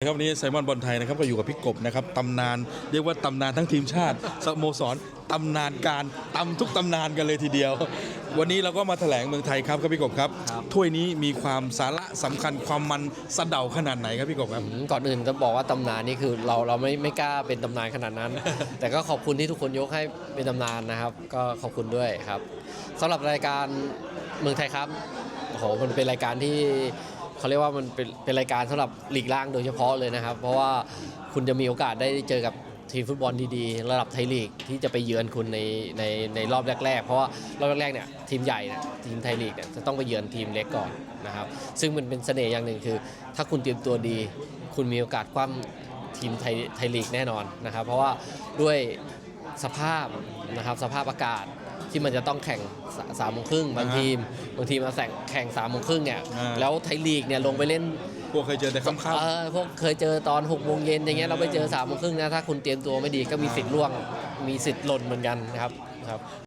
ครับวันนี้ไซมอนบอลไทยนะครับก็อยู่กับพี่กบนะครับตำนานเรียกว่าตำนานทั้งทีมชาติสโมสรตำนานการตำทุกตำนานกันเลยทีเดียว วันนี้เราก็มาแถลงเมืองไทยครับครับพี่กบครับครับถ้วยนี้มีความสาระสำคัญความมันสะเดาขนาดไหนครับพี่กบครับอืมก่อนอื่นจะบอกว่าตำนานนี่คือเราเราไม่ไม่กล้าเป็นตำนานขนาดนั้น แต่ก็ขอบคุณที่ทุกคนยกให้เป็นตำนานนะครับ ก็ขอบคุณด้วยครับสำหรับรายการเมืองไทยครับโอ้โหมันเป็นรายการที่ เขาเรียกว่ามันเป็นเป็นรายการสำหรับหลีกล่างโดยเฉพาะเลยนะครับ เพราะว่าคุณจะมีโอกาสได้เจอกับทีมฟุตบอลดีๆ ระดับไทยลีกที่จะไปเยือนคุณในในในรอบแรก ๆ เพราะว่ารอบแรกๆเนี่ยทีมใหญ่เนี่ยทีมไทยลีกเนี่ยจะต้องไปเยือนทีมเล็กก่อนนะครับ ซึ่งมันเป็นเสน่ห์อย่างหนึ่งคือ ถ้าคุณเตรียมตัวดี คุณมีโอกาสคว่ำทีมไทยไทยลีกแน่นอนนะครับ เพราะว่าด้วยสภาพนะครับสภาพอากาศ ที่มันจะต้องแข่งสาสามโมงครึ่งบางอ่าฮะทีม บางทีมมาแข่งแข่งสามโมงครึ่งเนี่ยอ่า แล้วไทยลีกเนี่ยลงไปเล่น พวกเคยเจอแต่ค่ำ เออพวกเคยเจอตอน6กโมงเย็นอย่างเงี้ยเราไปเจอ3ามโมงครึ่งนะ ถ้าคุณเตรียมตัวไม่ดีก็มีสิทธิ์ล่วง มีสิทธิ์หล่นเหมือนกันนะครับครับ